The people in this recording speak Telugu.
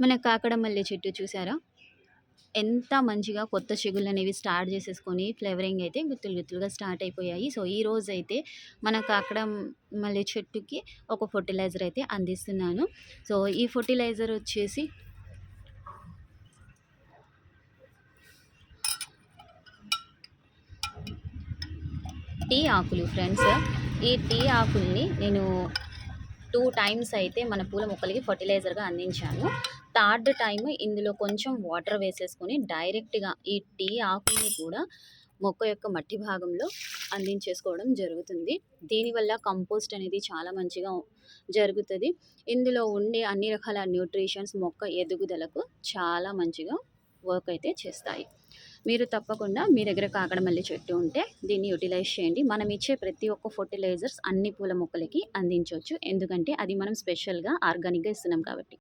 మన కాకడ మల్లె చెట్టు చూసారా? ఎంత మంచిగా కొత్త చిగుళ్ళనేవి స్టార్ట్ చేసేసుకొని ఫ్లేవరింగ్ అయితే గుత్తులు గుత్తులుగా స్టార్ట్ అయిపోయాయి. సో, ఈ రోజు అయితే మన కాకడ మల్లె చెట్టుకి ఒక ఫర్టిలైజర్ అయితే అందిస్తున్నాను. సో, ఈ ఫర్టిలైజర్ వచ్చేసి టీ ఆకులు ఫ్రెండ్స్. ఈ టీ ఆకుల్ని నేను టూ టైమ్స్ అయితే మన పూల మొక్కలకి ఫర్టిలైజర్‌గా అందించాను. థర్డ్ టైమ్ ఇందులో కొంచెం వాటర్ వేసేసుకొని డైరెక్ట్‌గా ఈ టీ ఆకుల్ని కూడా మొక్క యొక్క మట్టి భాగంలో అందించేసుకోవడం జరుగుతుంది. దీనివల్ల కంపోస్ట్ అనేది చాలా మంచిగా జరుగుతుంది ఇందులో ఉండే అన్ని రకాల న్యూట్రిషన్స్ మొక్క ఎదుగుదలకు చాలా మంచిగా వర్క్ అయితే చేస్తాయి. మీరు తప్పకుండా మీ దగ్గర కాకడమల్లి చెట్టు ఉంటే దీన్ని యుటిలైజ్ చేయండి. మనం ఇచ్చే ప్రతి ఒక్క ఫర్టిలైజర్స్ అన్ని పూల మొక్కలకి అందించవచ్చు ఎందుకంటే అది మనం స్పెషల్‌గా ఆర్గానిక్‌గా ఇస్తున్నాం కాబట్టి.